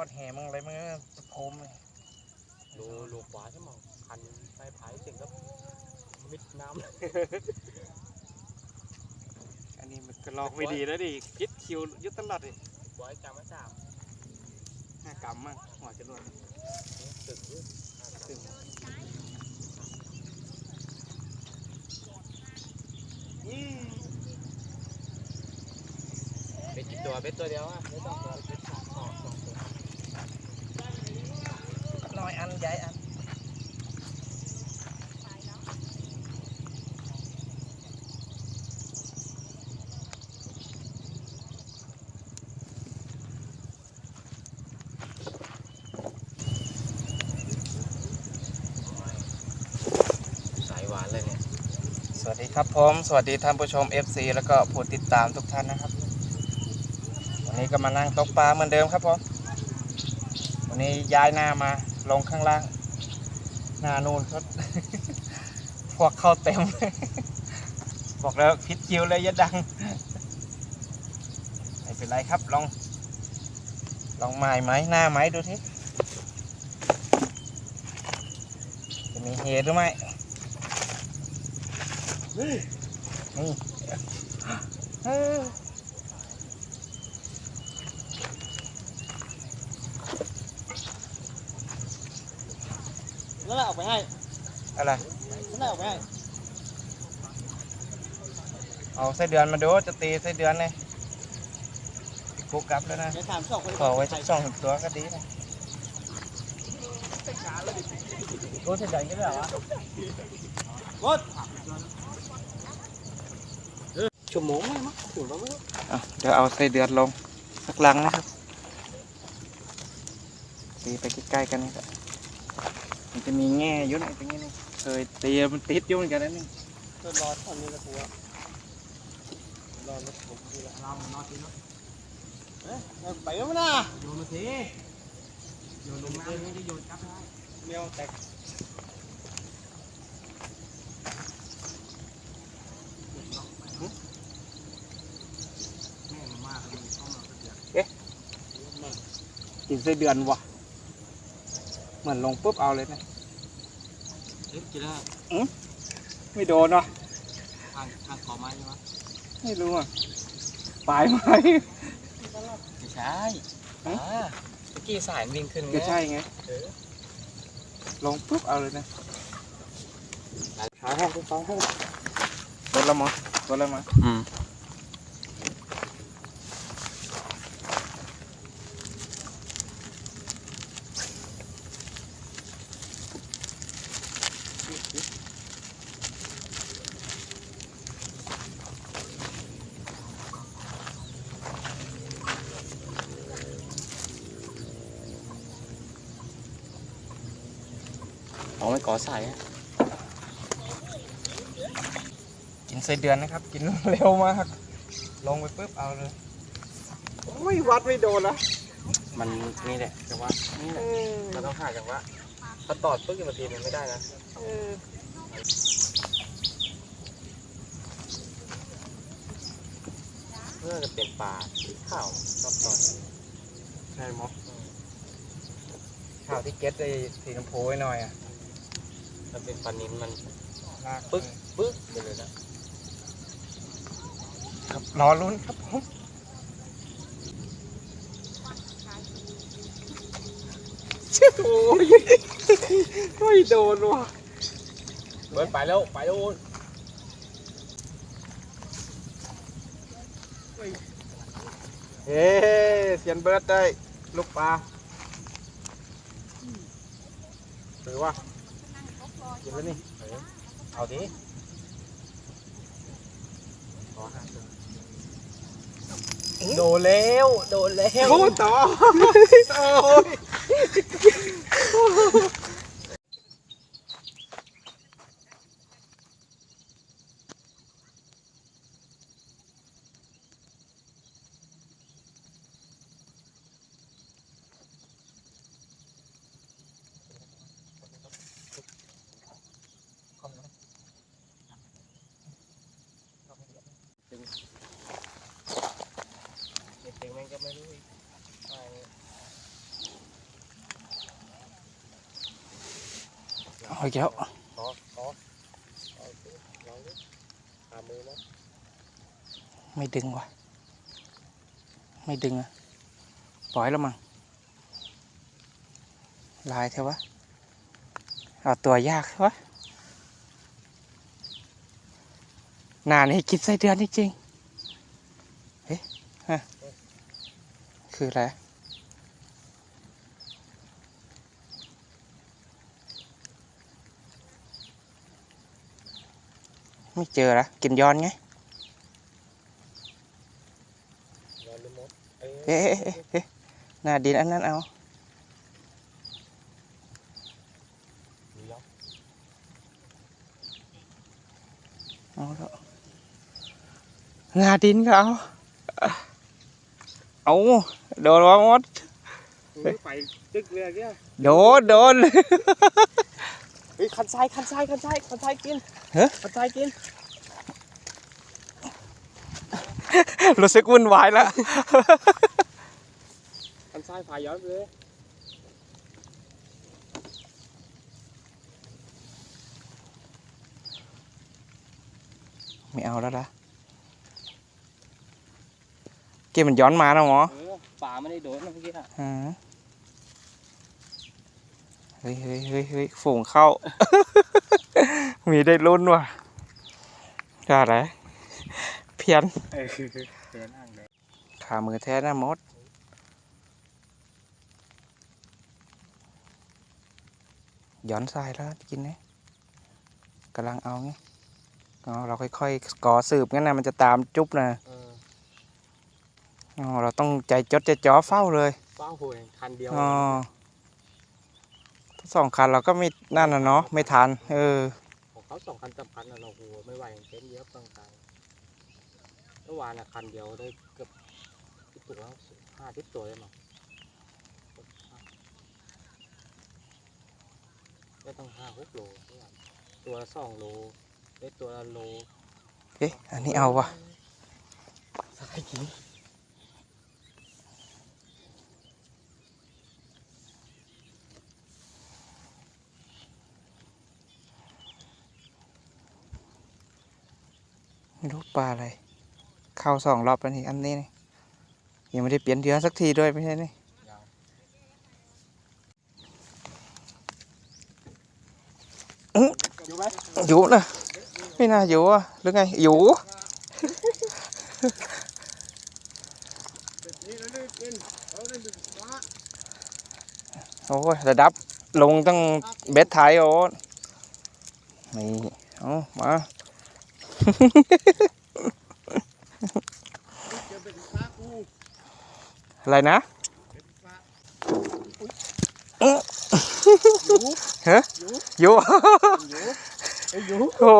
มั่งอะไรมั่งจะโพมเลยดูลูกขวาใช่ไหมคันไปผายเสียงก็มิดน้อันนี้มันก็ลอกไม่ดีแล้วดิพิษคิวยึดตลอดดิำบอยจำมาสามห้ากำมั่งหัวจะรวดตึกซึ่งเป็นกี่ตัวเป็นตัวเดียวอะไม่ต้องตัวเป็นสองสองสองตัวน้อยอัน ใหญ่อันสายหวานเลยเนี่ยสวัสดีครับผมสวัสดีท่านผู้ชม FC แล้วก็ผู้ติดตามทุกท่านนะครับ วันนี้ก็มานั่งตกปลาเหมือนเดิมครับผมวันนี้ย้ายหน้ามา ลงข้างล่างหน้านูนก็พวกเข้าเต็มบอกแล้วพิษคิวเลยยะดังไม่เป็นไรครับลอง ลองไม้ไหมหน้าไหมดูทีจะมีเฮหรือไม่นี่เออ นั่นแหละออกไปให้อะไร นั่นแหละออกไปให้เอาไส้เดือนมาดูจะตีไส้เดือนเลยกูกลับแล้วนะเดี๋ยวถามสองคนขอไว้สักสองตัวก็ดีนะกูจะได้กันเหรอวะกดชั่วโมงไหมมั้งถึงแล้วมั้งอะเดี๋ยวเอาไส้เดือนลงสักลังนะครับตีไปใกล้ๆกันนี่ก็ มันจะมีแง่อยุ่หนอยตรงนี้นี่เคยตีมันติดอยุ่เหมือนกันนะนี่ก็รอตอนนี้ละกูอะรอรถผมดีละรอมันนอนทีเนาะเอ๊ะไปแล้วมั้งนะโยนมาทีโยนลงน้ำไม่ได้โยนกลับได้เมียวแตกกินไส้เดือนวะ เหมือนลงปุ๊บเอาเลยนะเอ๊ะกินแล้วไม่โดนเนาะทางทางขอไม้ใช่ไหมไม่รู้อะปลายไหมไม่ใช่อ่าเมื่อกี้สายวิ่งขึ้นไงก็ใช่ไงเออลงปุ๊บเอาเลยนะขาห้องขาห้องตัวละมั้งตัวละมั้งอืม อ๋อไม่ก่อสายอะกินไส้เดือนนะครับ กินเร็วมาก ลงไปปุ๊บเอาเลยไม่วัดไม่โดนนะมันนี่แหละจังหวะนี่แหละเราต้องหาจังหวะถ้าตอดปึ๊กอีกทีมันไม่ได้นะเพื่อจะเป็นปลาสีขาวรอบตอนใช่มั้งข้าวที่เก็ตไอ้สีชมพูไว้หน่อยอะ ถ้าเป็นปลานินมันลากปึ๊กปึ๊กไปเลยนะครับรอลุ้นครับผมโอ้ยไม่โดนว่ะเบิร์ดไปแล้วไปแล้วโว้ยเฮ้เสียนเบิร์ดได้ลูกปลาหรือว่า กินแล้วนี่เอาดิขอหาตัวโดนแล้วโดนแล้ว โอ้ต่อโอ้ย เอาอีกแล้วไม่ดึงวะไม่ดึงอะปล่อยแล้วมั้งลายเถอะวะเอาตัวยากวะนานี่กินไส้เดือนจริงๆเฮ้ยฮะคืออะไร ไม่เจอละกินย้อนไงลองดูมดเอ้ยเอ๊ ฮ้ยคันซ้ายคันซ้ายคันซ้ายคันซ้ายกินเฮ้ยคันซ้ายกิน รู้สึกวุ่นวายแล้ว คันซ้ายพายย้อนไปเลยไม่เอาแล้วละเกมมันย้อนมาแล้วหมอเออป่าไม่ได้โดนนะเมื่อกี้อะฮะ เฮ้ยเฮ้ยเฮ้ยเฮ้ยฝูงเข้า มีได้ลุ้นว่ะได้อะไรเพี้ยนเออเดินอ่างเลยขามือแท้นะมดย้อนทรายแล้วกินนะกำลังเอาไงเอาเราค่อยๆก่อสืบงั้นนะมันจะตามจุ๊บนะเอออ๋อเราต้องใจจดใจจ่อเฝ้าเลยเป้าโหยคันเดียวอ๋อถ้า สองคันเราก็ไม่นั่นนะเนาะไม่ทันเออของเขาสองคันสำคัญนะเราโหไม่ไหวเต็มเยอะตั้งใจเมื่อวานอะคันเดียวได้เกือบที่ตัวแล้วห้าทิปตัวเลยมั้งได้ต้องห้าหกโลเมื่อวานตัวละสองโลได้ตัวละโลเอ๊ะอันนี้เอาวะสายกิน ไม่รู้ปลาอะไร เข้าสองรอบแล้วนี่อันนี้นี่ยังไม่ได้เปลี่ยนเดือสักทีด้วยไม่ใช่นี่ยังอยู่ไหมอยู่นะไม่น่าอยู่อะหรือไงอยู่นี่เราได้กินเราได้ดึกฟ้าโอ้ยระดับลงตั้งเบ็ดไทยโอ้นี่เอามาเจ อเป็นฟ้ากูอะไรนะเป็นฟ้าอยู่อยู่อยู่อยู่ไอ้ยอยู่โอ้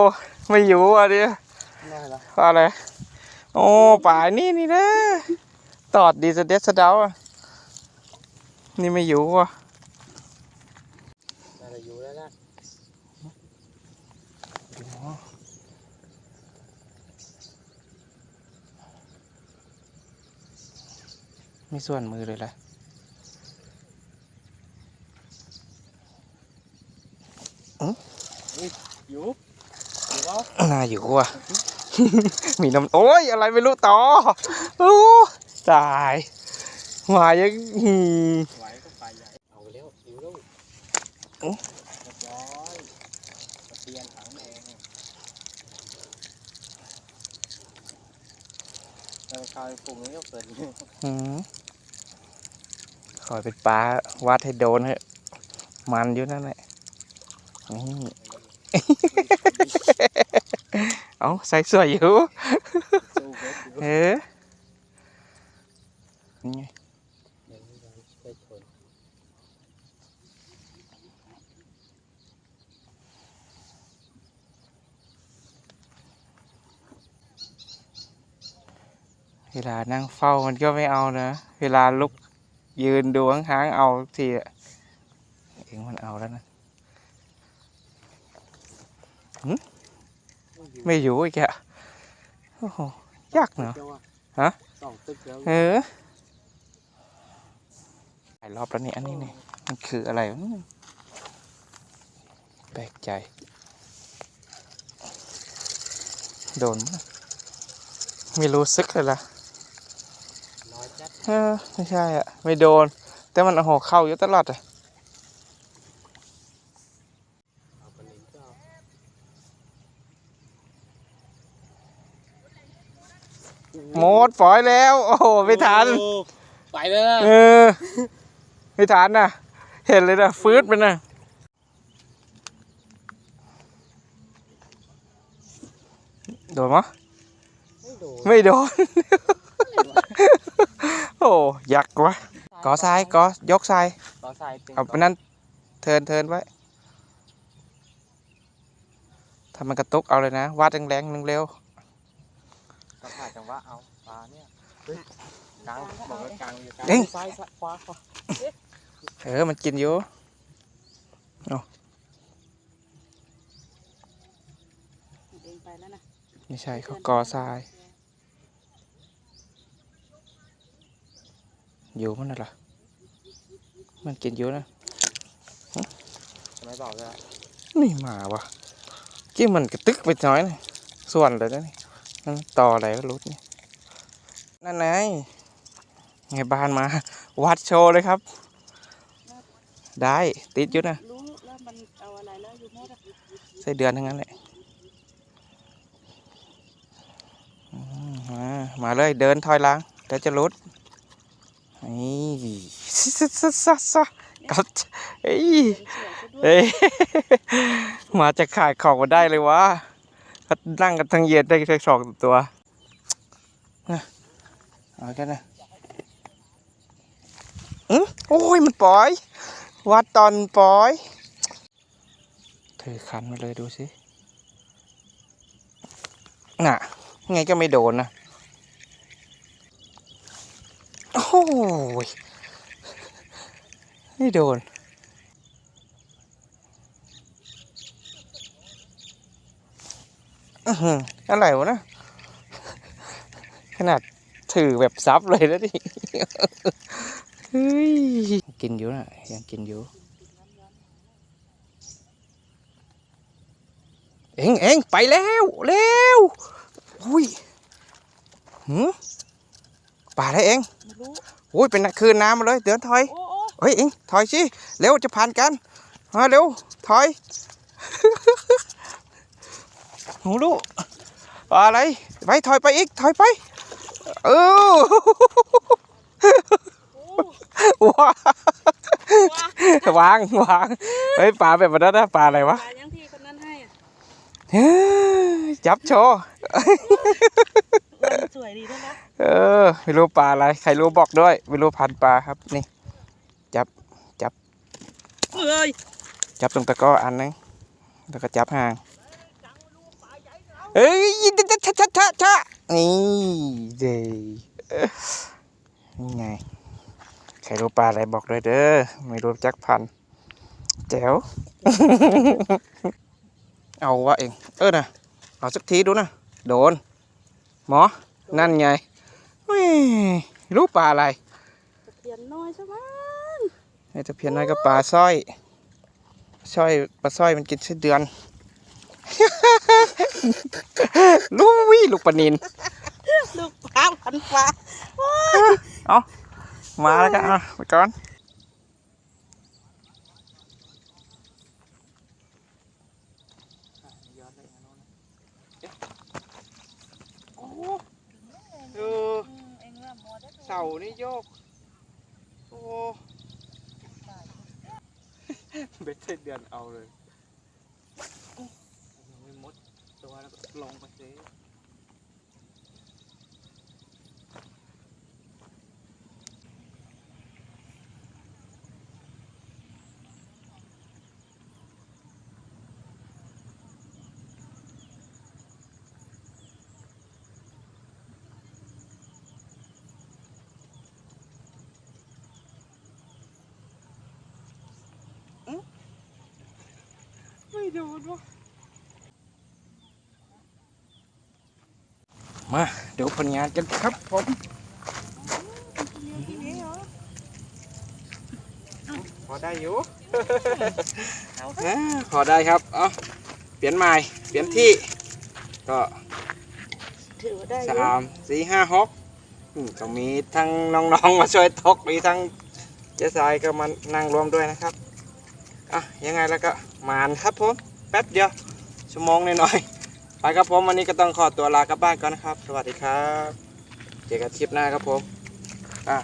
ไม่อยู่อะดิน่าละอะไรโอ้ป่านี่นี่นะ ตอดดีสะเด็ดสะเดาอะนี่ไม่อยู่อะ น่าจะอยู่แล้วนะ ไม่ส่วนมือเลยล่ะอยู่อยู่เปล่าน่าอยู่อะ มีน้ำโอ้ยอะไรไม่รู้ต่อโอ้ตายมายังหืมไหวก็ไปใหญ่เอาไปแล้วอยู่แล้วโอ้เรียบร้อยตะเตียนถังแดงแต่คราวปุ่มนี้ก็เปิดหืม คอยเป็นปลาวัดให้โดนเถอะมันอยู่นั่นแหละนี่เอาใส่สวยอยู่สู้เบ็ดอยู่เออนี่ไงเดี๋ยวเราได้ชนเวลานั่งเฝ้ามันก็ไม่เอานะ เวลาลุก ยืนดูห่างๆเอาทีอะเองมันเอาแล้วนะไม่อยู่อีกอะโอ้โหยากเนอะฮะเออหลายรอบแล้วนี่อันนี้นี่มันคืออะไรแปลกใจ โดนไม่รู้สึกเลยล่ะ ไม่ใช่อะ ไม่โดน แต่มันโอ้โหเข้าอยู่ตลอดอะเอาปลานิลก็เอาหมดฝอยแล้ว โอ้โหไม่ทันโอ้ไปเลยนะเออไม่ทันนะเห็นเลยนะฟืดไปนะโดนมั้ยไม่โดนไม่ โดนโอ้ยักษ์วะกอทรายกอยกทรายต่อสายตึงเอาไปนั่นเทินเทินไว้ถ้ามันกระตุกเอาเลยนะวาดแรงๆหนึ่งเร็วก็ถ่ายจังหวะเอาปลาเนี่ยเฮ้ยกลางบอกว่ากลางอยู่กลางเอ้ยซ้ายซ้ายขวาขวาเออมันกินอยู่เองไปแล้วนะไม่ใช่เขากอทราย อยู่มันน่ะเหรอมันกินอยู่นะไม่บอกเลยอะนี่มาวะกี้มันกระตึกไปหน้อยนะส่วนเลยนะนี่มันต่ออะไรก็รุดนี่นั่นไงไงบ้านมา วัดโชว์เลยครับ ได้ติดอยู่นะรู้แล้วมันเอาอะไรแล้วอยู่หมดอะใส่เดือนทั้งนั้นแหละอืมมามาเลยเดินถอยหลังเดี๋ยวจะรุด นี่ซัสซัสซัสซัสกัดเอ้ยเอ้ยมาจะขายของมาได้เลยวะก็นั่งกันทั้งเย็นได้แค่สองตัวนะเอากันนะอือโอ้ยมันปล่อย วัดตอนปล่อยถือคันมาเลยดูสิ น่ะ ไงก็ไม่โดนนะ โอ้ยไม่โดน อะไรวะนะ ขนาดถือแบบซับเลยแล้วดิเฮ้ย กินอยู่นะยังกินอยู่ เอ็งเอ็งไปแล้ว เร็ว อุ้ยหืม ป่าได้เองไม่รู้อุ้ยเป็นคืนน้ำมาเลยเดี๋ยวถอยโอ้โอ้เฮ้ยเอ็งถอยสิเร็วจะผ่านกันมาเร็วถอยหนูลูกอะไรไปถอยไปอีกถอยไปเออว้าวางวางเฮ้ยปลาแบบนั้นนะปลาอะไรวะปลายังที่คนนั้นให้อะเฮ้ยจับโชว์มันส วยดีด้วยนะเออไม่รู้ปลาอะไรใครรู้บอกด้วยไม่รู้พันธุ์ปลาครับนี่เอ้ยจับตรงตะกร้ออันนึงแล้วก็จับห่างเอ้ยชะชะชะชะชะนี่เด้นี่ไงใครรู้ปลาอะไรบอกด้วยเด้อไม่รู้จักพันธุ์แจ๋วเอาวะเองเออนะเอาสักทีดูนะโดนหมอ นั่นไงเฮ้ยรู้ปลาอะไรตะเพียนน้อยใช่ไหมไอ้ตะเพียนน้อยก็ปลาสร้อยสร้อยปลาสร้อยมันกินไส้เดือนลูกวิลูกปลานินลูกปลาพันปลามาแล้วกันอะไปก่อนโอ้เออ เอ็งว่าหมอได้ เสานี่โยก โอ้เบ็ดไส้เดือนเอาเลยยังไม่มดตัวแล้วก็ลงไปสิไโดนวะมาเดี๋ยวผลงานกันครับผมอได้อยู่เอาอ่าพอได้ครับเอาเปลี่ยนใหม่เปลี่ยนที่ ก็ถือว่าได้อสายู่มสี่ห้าหกอืมก็มีทั้งน้องๆมาช่วยตกมีทั้งเจ๊สายก็มานั่งรวมด้วยนะครับอะยังไงแล้วก็ มานครับผม แป๊บเดียว ชั่วโมงหน่อยๆไปครับผมวันนี้ก็ต้องขอตัวลากลับบ้านก่อนนะครับ สวัสดีครับ เจอกันคลิปหน้าครับผมอะ